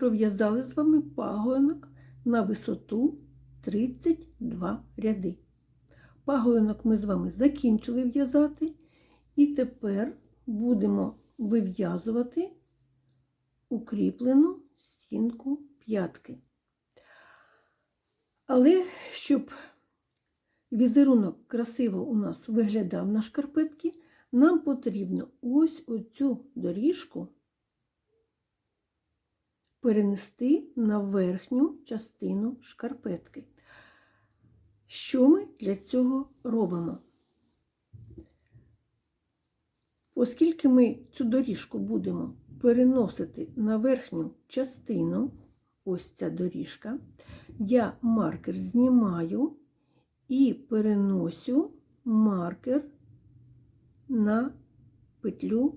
пров'язали з вами пагонок на висоту 32 ряди. Пагонок ми з вами закінчили в'язати, і тепер будемо вив'язувати укріплену стінку п'ятки. Але щоб візерунок красиво у нас виглядав на шкарпетки, нам потрібно ось оцю доріжку перенести на верхню частину шкарпетки. Що ми для цього робимо? Оскільки ми цю доріжку будемо переносити на верхню частину, ось ця доріжка, я маркер знімаю і переносю маркер на петлю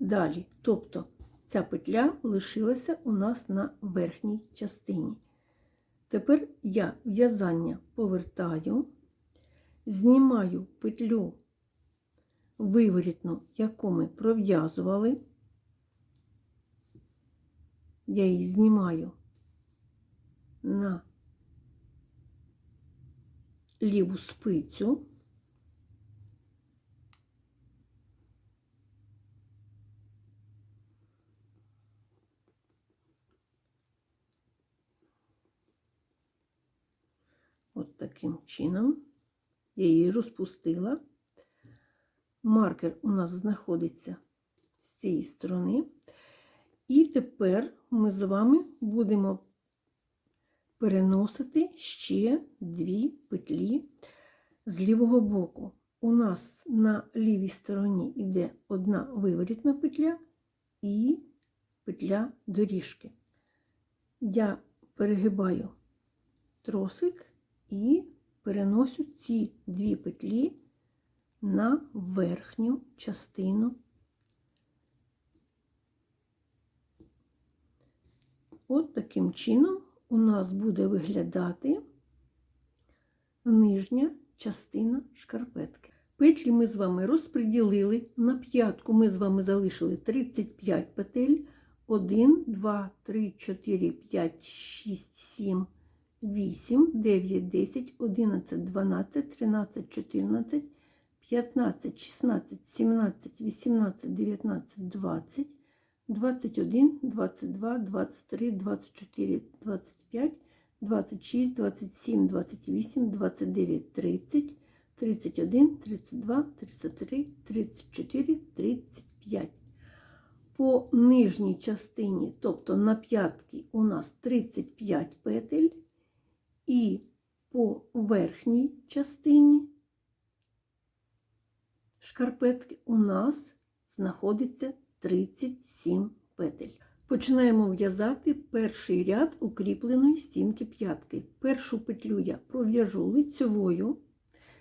далі. Тобто ця петля лишилася у нас на верхній частині. Тепер я в'язання повертаю, знімаю петлю виворітну, яку ми пров'язували. Я її знімаю на ліву спицю. От таким чином я її розпустила. Маркер у нас знаходиться з цієї сторони. І тепер ми з вами будемо переносити ще дві петлі з лівого боку. У нас на лівій стороні йде одна виворітна петля і петля доріжки. Я перегибаю тросик і переношу ці дві петлі на верхню частину. От таким чином у нас буде виглядати нижня частина шкарпетки. Петлі ми з вами розподілили. На п'ятку ми з вами залишили 35 петель. 1, 2, 3, 4, 5, 6, 7, 8, 9, 10, 11, 12, 13, 14, 15, 16, 17, 18, 19, 20, 21, 22, 23, 24, 25, 26, 27, 28, 29, 30, 31, 32, 33, 34, 35. По нижній частині, тобто на п'ятки, у нас 35 петель, і по верхній частині шкарпетки у нас знаходиться 37 петель. Починаємо в'язати перший ряд укріпленої стінки п'ятки. Першу петлю я пров'яжу лицьовою,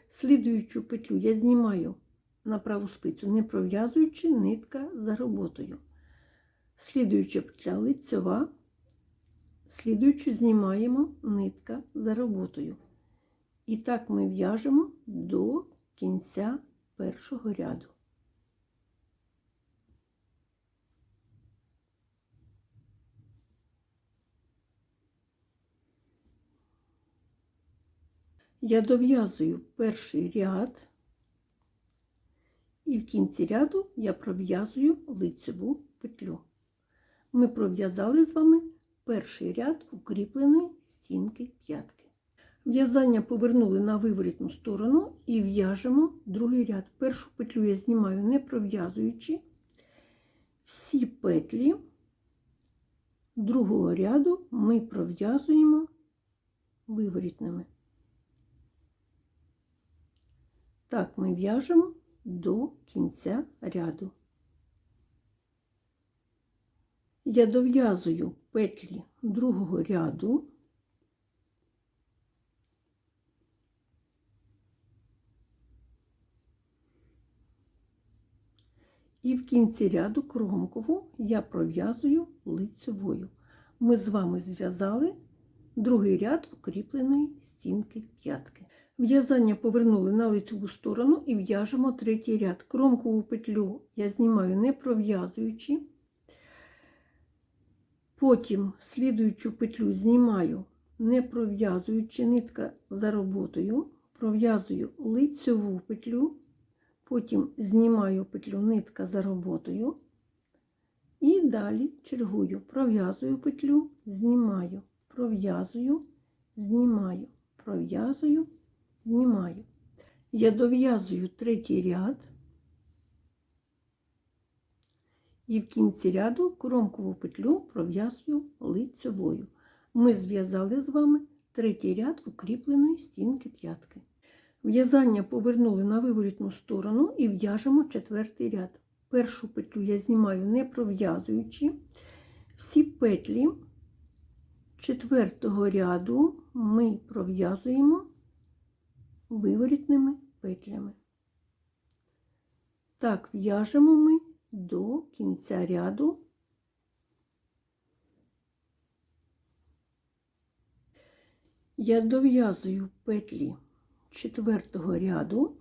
слідуючу петлю я знімаю на праву спицю, не пров'язуючи нитка за роботою. Слідуюча петля лицьова, слідуючу знімаємо нитка за роботою. І так ми в'яжемо до кінця першого ряду. Я дов'язую перший ряд, і в кінці ряду я пров'язую лицеву петлю. Ми пров'язали з вами перший ряд укріпленої стінки п'ятки. В'язання повернули на виворітну сторону і в'яжемо другий ряд. Першу петлю я знімаю не пров'язуючи. Всі петлі другого ряду ми пров'язуємо виворітними. Так ми в'яжемо до кінця ряду. Я дов'язую петлі другого ряду. І в кінці ряду кромкову я пров'язую лицевою. Ми з вами зв'язали другий ряд укріпленої стінки п'ятки. В'язання повернули на лицеву сторону і в'яжемо третій ряд. Кромкову петлю я знімаю не пров'язуючи. Потім слідуючу петлю знімаю, не пров'язуючи нитка за роботою, пров'язую лицьову петлю, потім знімаю петлю нитка за роботою. І далі чергую, пров'язую петлю, знімаю, пров'язую, знімаю, пров'язую, знімаю. Я дов'язую третій ряд. І в кінці ряду кромкову петлю пров'язую лицьовою. Ми зв'язали з вами третій ряд укріпленої стінки п'ятки. В'язання повернули на виворітну сторону і в'яжемо четвертий ряд. Першу петлю я знімаю не пров'язуючи. Всі петлі четвертого ряду ми пров'язуємо виворітними петлями. Так, в'яжемо ми до кінця ряду. Я дов'язую петлі четвертого ряду.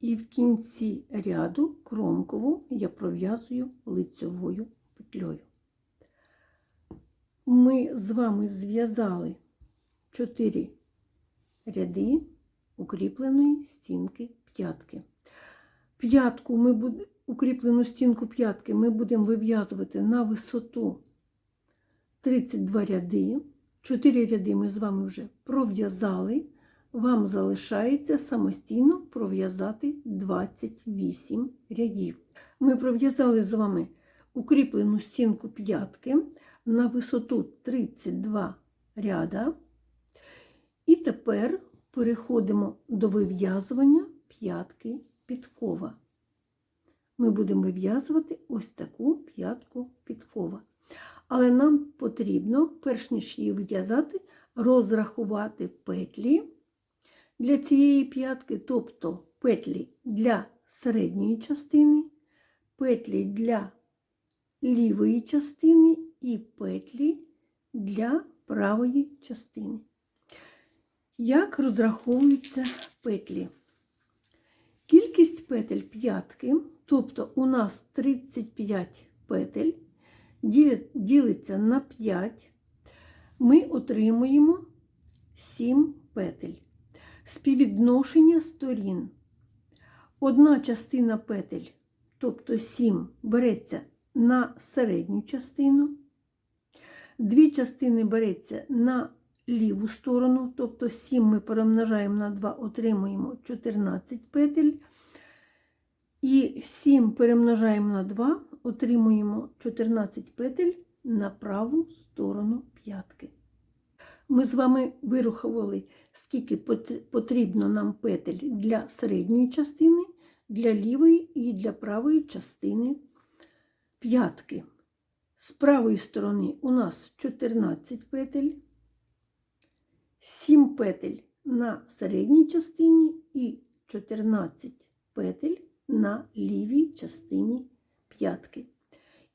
І в кінці ряду кромкову я пров'язую лицьовою петлею. Ми з вами зв'язали 4 ряди укріпленої стінки п'ятки. П'ятку ми буд... укріплену стінку п'ятки ми будемо вив'язувати на висоту 32 ряди. 4 ряди ми з вами вже пров'язали. Вам залишається самостійно пров'язати 28 рядів. Ми пров'язали з вами укріплену стінку п'ятки на висоту 32 ряда. І тепер переходимо до вив'язування п'ятки підкова. Ми будемо вив'язувати ось таку п'ятку підкова. Але нам потрібно, перш ніж її вив'язати, розрахувати петлі для цієї п'ятки, тобто петлі для середньої частини, петлі для лівої частини і петлі для правої частини. Як розраховуються петлі? Кількість петель п'ятки, тобто у нас 35 петель, ділиться на 5, ми отримуємо 7 петель. Співвідношення сторін. Одна частина петель, тобто 7, береться на середню частину, дві частини береться на ліву сторону, тобто 7 ми перемножаємо на 2, отримуємо 14 петель. І 7 перемножаємо на 2, отримуємо 14 петель на праву сторону п'ятки. Ми з вами вирахували, скільки потрібно нам петель для середньої частини, для лівої і для правої частини п'ятки. З правої сторони у нас 14 петель, 7 петель на середній частині і 14 петель на лівій частині п'ятки.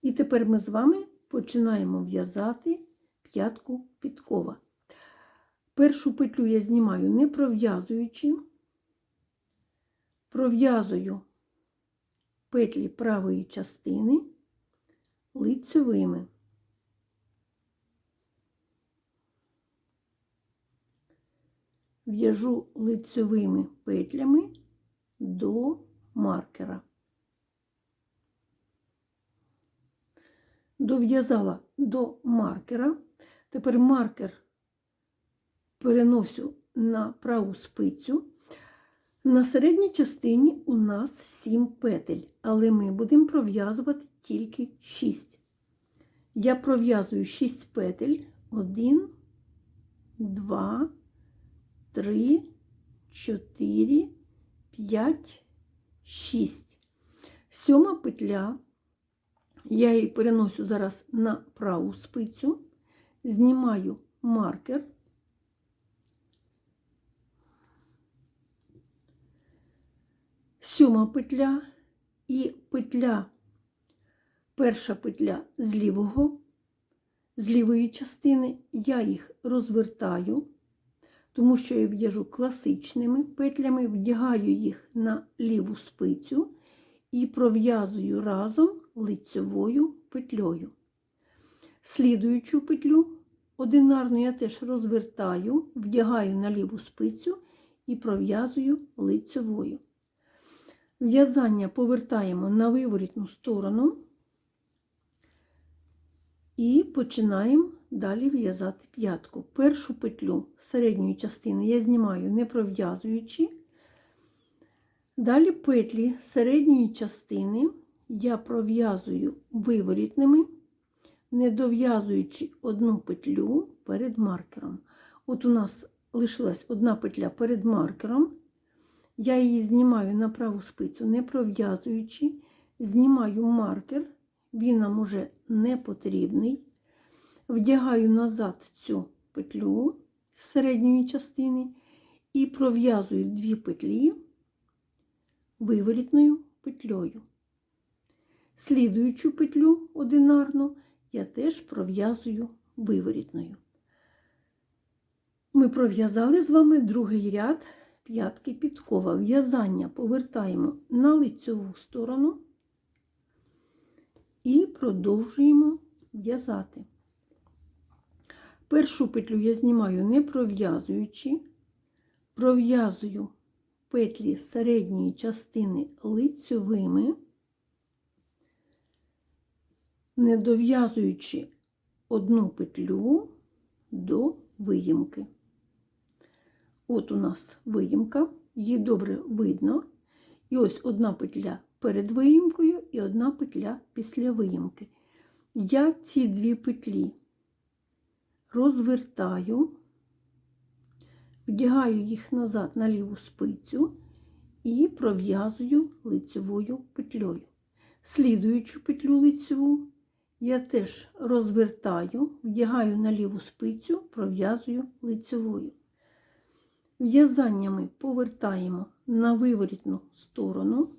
І тепер ми з вами починаємо в'язати п'ятку підкова. Першу петлю я знімаю не пров'язуючи, пров'язую петлі правої частини лицьовими. В'яжу лицьовими петлями до маркера. Дов'язала до маркера. Тепер маркер переносю на праву спицю. На середній частині у нас 7 петель, але ми будемо пров'язувати тільки 6. Я пров'язую 6 петель. 1, 2, 3, 4, 5, 6. Сьома петля. Я її переносю зараз на праву спицю, знімаю маркер. Сьома петля і петля, перша петля з лівого, з лівої частини, я їх розвертаю, тому що я в'яжу класичними петлями, вдягаю їх на ліву спицю і пров'язую разом лицьовою петлею. Слідуючу петлю одинарну я теж розвертаю, вдягаю на ліву спицю і пров'язую лицьовою. В'язання повертаємо на виворітну сторону і починаємо далі в'язати п'ятку. Першу петлю середньої частини я знімаю не пров'язуючи. Далі петлі середньої частини я пров'язую виворітними, не дов'язуючи одну петлю перед маркером. От у нас лишилась одна петля перед маркером. Я її знімаю на праву спицю, не пров'язуючи, знімаю маркер, він нам уже не потрібний. Вдягаю назад цю петлю з середньої частини і пров'язую дві петлі виворітною петлею. Слідуючу петлю одинарну я теж пров'язую виворітною. Ми пров'язали з вами другий ряд п'ятки підкова. В'язання повертаємо на лицьову сторону і продовжуємо в'язати. Першу петлю я знімаю не пров'язуючи, пров'язую петлі середньої частини лицьовими, не дов'язуючи одну петлю до виїмки. От у нас виїмка, її добре видно. І ось одна петля перед виїмкою і одна петля після виїмки. Я ці дві петлі розвертаю, вдягаю їх назад на ліву спицю і пров'язую лицевою петлею. Слідуючу петлю лицеву я теж розвертаю, вдягаю на ліву спицю, пров'язую лицевою. В'язаннями повертаємо на виворітну сторону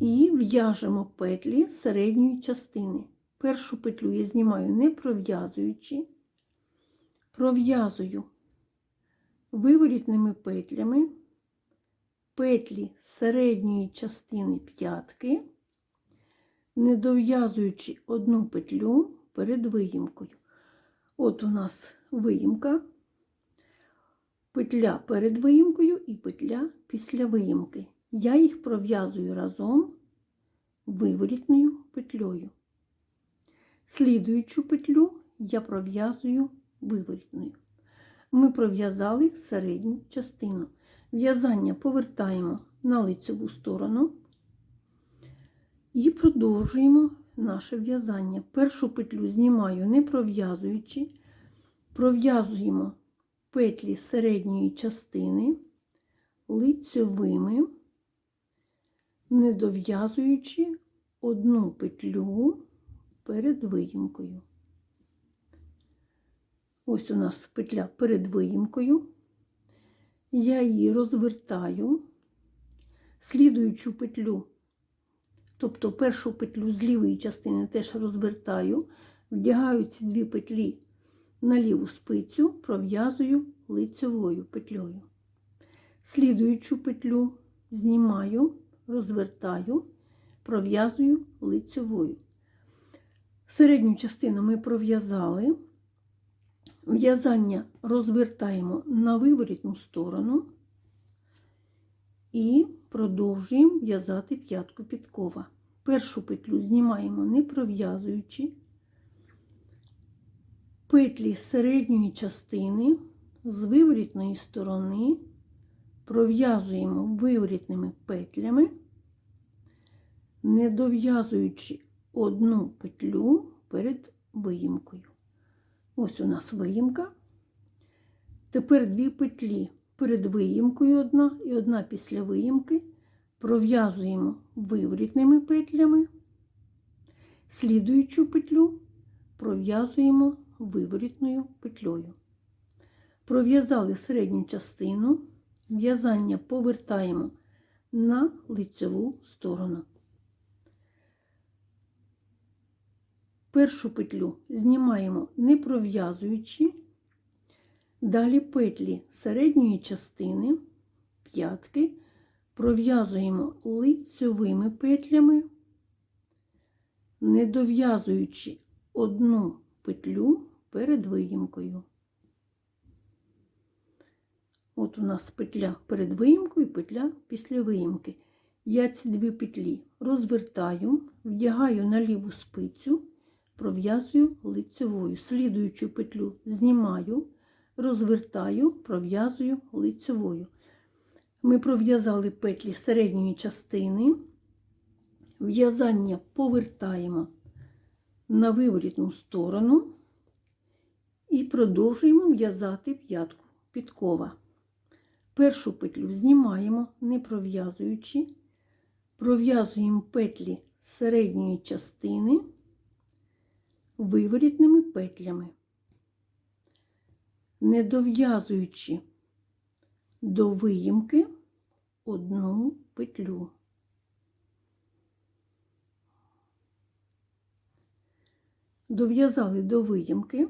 і в'яжемо петлі середньої частини. Першу петлю я знімаю не пров'язуючи, пров'язую виворітними петлями петлі середньої частини п'ятки, не дов'язуючи одну петлю перед виїмкою. От у нас виїмка, петля перед виїмкою і петля після виїмки. Я їх пров'язую разом виворітною петлею. Слідуючу петлю я пров'язую виворітною. Ми пров'язали середню частину. В'язання повертаємо на лицеву сторону і продовжуємо наше в'язання. Першу петлю знімаю не пров'язуючи, пров'язуємо петлі середньої частини лицьовими, не дов'язуючи одну петлю перед виїмкою. Ось у нас петля перед виїмкою. Я її розвертаю, слідуючу петлю, тобто першу петлю з лівої частини теж розвертаю, вдягаю ці дві петлі на ліву спицю, пров'язую лицевою петлею. Слідуючу петлю знімаю, розвертаю, пров'язую лицевою. Середню частину ми пров'язали. В'язання розвертаємо на виворітну сторону і продовжуємо в'язати п'ятку підкова. Першу петлю знімаємо не пров'язуючи, петлі середньої частини з виворітної сторони пров'язуємо виворітними петлями, не дов'язуючи одну петлю перед виїмкою. Ось у нас виїмка. Тепер дві петлі перед виїмкою одна і одна після виїмки пров'язуємо виворітними петлями, слідуючу петлю пров'язуємо виворітною петлею. Пров'язали середню частину, в'язання повертаємо на лицеву сторону. Першу петлю знімаємо не пров'язуючи, далі петлі середньої частини п'ятки пров'язуємо лицьовими петлями, не дов'язуючи одну петлю перед виїмкою. От у нас петля перед виїмкою, петля після виїмки. Я ці дві петлі розвертаю, вдягаю на ліву спицю, пров'язую лицевою. Слідуючу петлю знімаю, розвертаю, пров'язую лицевою. Ми пров'язали петлі середньої частини, в'язання повертаємо на виворітну сторону і продовжуємо в'язати п'ятку підкова. Першу петлю знімаємо, не пров'язуючи, пров'язуємо петлі середньої частини виворітними петлями, не дов'язуючи до виїмки одну петлю. Дов'язали до виїмки.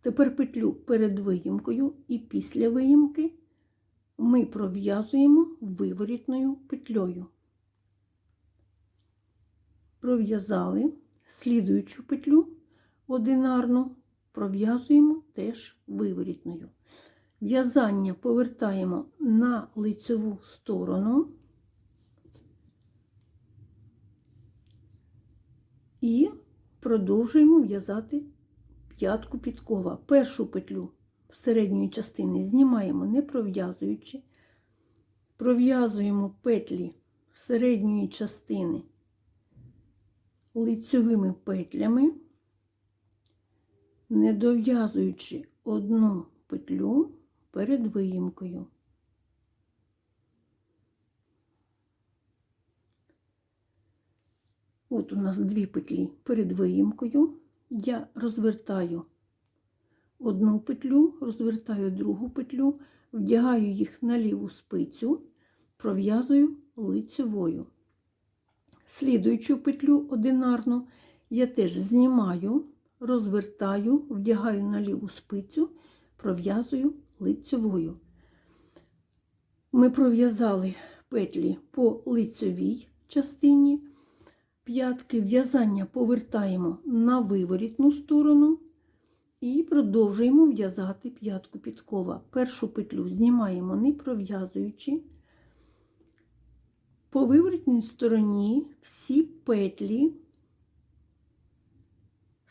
Тепер петлю перед виїмкою і після виїмки ми пров'язуємо виворітною петлею. Пров'язали слідуючу петлю одинарну, пров'язуємо теж виворітною. В'язання повертаємо на лицеву сторону і продовжуємо в'язати п'ятку підкова. Першу петлю середньої частини знімаємо, не пров'язуючи, пров'язуємо петлі середньої частини лицьовими петлями, не дов'язуючи одну петлю перед виїмкою. От у нас дві петлі перед виїмкою. Я розвертаю одну петлю, розвертаю другу петлю, вдягаю їх на ліву спицю, пров'язую лицевою. Слідуючу петлю одинарну я теж знімаю, розвертаю, вдягаю на ліву спицю, пров'язую лицевою. Ми пров'язали петлі по лицевій частині. П'ятки в'язання повертаємо на виворітну сторону і продовжуємо в'язати п'ятку підкова. Першу петлю знімаємо, не пров'язуючи. По виворітній стороні всі петлі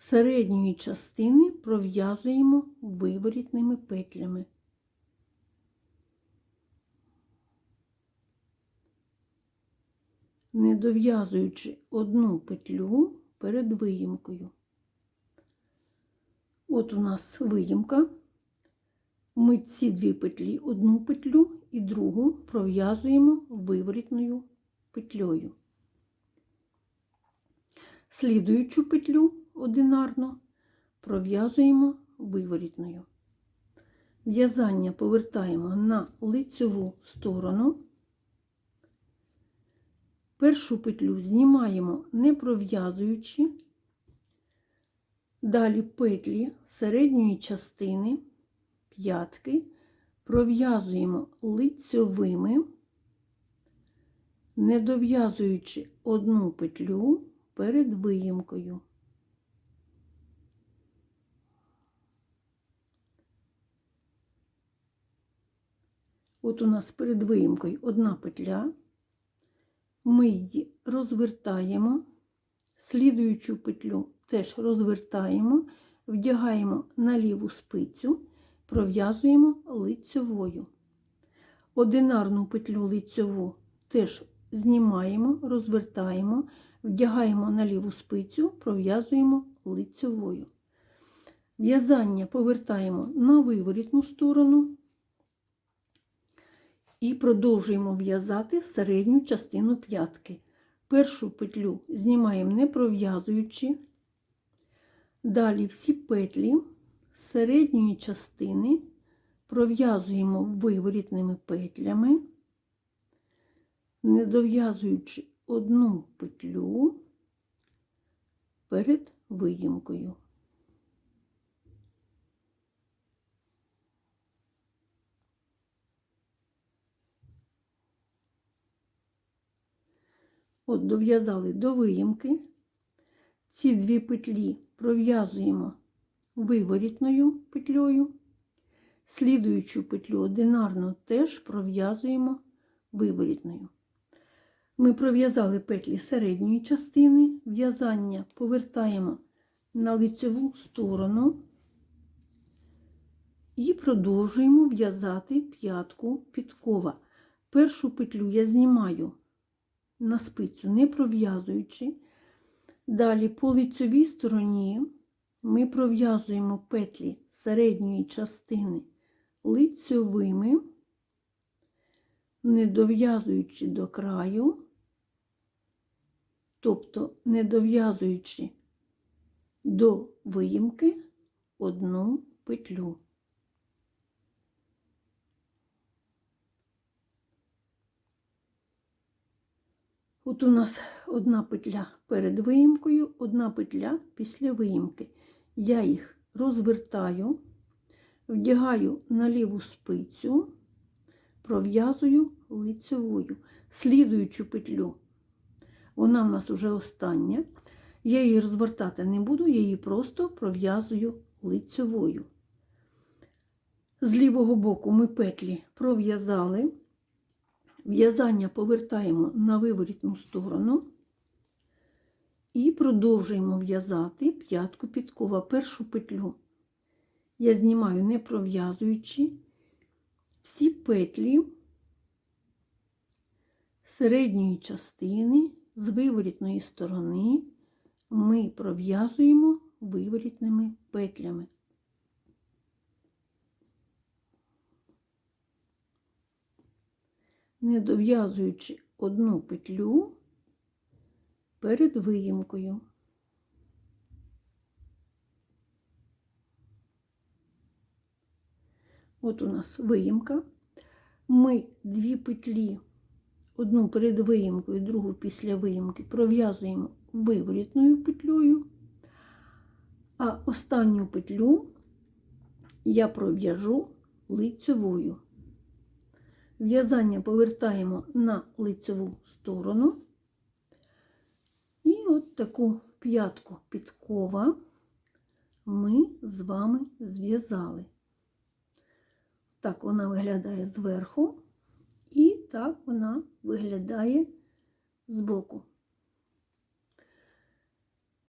середньої частини пров'язуємо виворітними петлями. не дов'язуючи одну петлю перед виїмкою. От у нас виїмка. Ми ці дві петлі, одну петлю і другу пров'язуємо виворітною петлею. Слідуючу петлю одинарно пров'язуємо виворітною. В'язання повертаємо на лицеву сторону. Першу петлю знімаємо, не пров'язуючи, далі петлі середньої частини п'ятки пров'язуємо лицьовими, не дов'язуючи одну петлю перед виїмкою. От у нас перед виїмкою одна петля ми її розвертаємо, слідуючу петлю теж розвертаємо, вдягаємо на ліву спицю, пров'язуємо лицьовою. Одинарну петлю лицьову теж знімаємо, розвертаємо, вдягаємо на ліву спицю, пров'язуємо лицьовою. В'язання повертаємо на виворітну сторону, і продовжуємо в'язати середню частину п'ятки. Першу петлю знімаємо не пров'язуючи. Далі всі петлі середньої частини пров'язуємо виворітними петлями, не дов'язуючи одну петлю перед виїмкою. От дов'язали до виїмки. Ці дві петлі пров'язуємо виворітною петлею. Слідуючу петлю одинарну теж пров'язуємо виворітною. Ми пров'язали петлі середньої частини, в'язання повертаємо на лицеву сторону і продовжуємо в'язати п'ятку підкова. Першу петлю я знімаю на спицю, не пров'язуючи. Далі по лицевій стороні ми пров'язуємо петлі середньої частини лицьовими, не дов'язуючи до краю, тобто не дов'язуючи до виїмки одну петлю. От у нас одна петля перед виїмкою, одна петля після виїмки. Я їх розвертаю, вдягаю на ліву спицю, пров'язую лицевою, слідуючу петлю. Вона в нас вже остання. Я її розвертати не буду, я її просто пров'язую лицевою. З лівого боку ми петлі пров'язали. В'язання повертаємо на виворітну сторону і продовжуємо в'язати п'ятку підкова. Першу петлю я знімаю не пров'язуючи всі петлі середньої частини з виворітної сторони ми пров'язуємо виворітними петлями. Не дов'язуючи одну петлю перед виїмкою. От у нас виїмка. Ми дві петлі, одну перед виїмкою, другу після виїмки, пров'язуємо виворітною петлею, а останню петлю я пров'яжу лицевою. В'язання повертаємо на лицеву сторону. І от таку п'ятку підкова ми з вами зв'язали. Так вона виглядає зверху, і так вона виглядає збоку.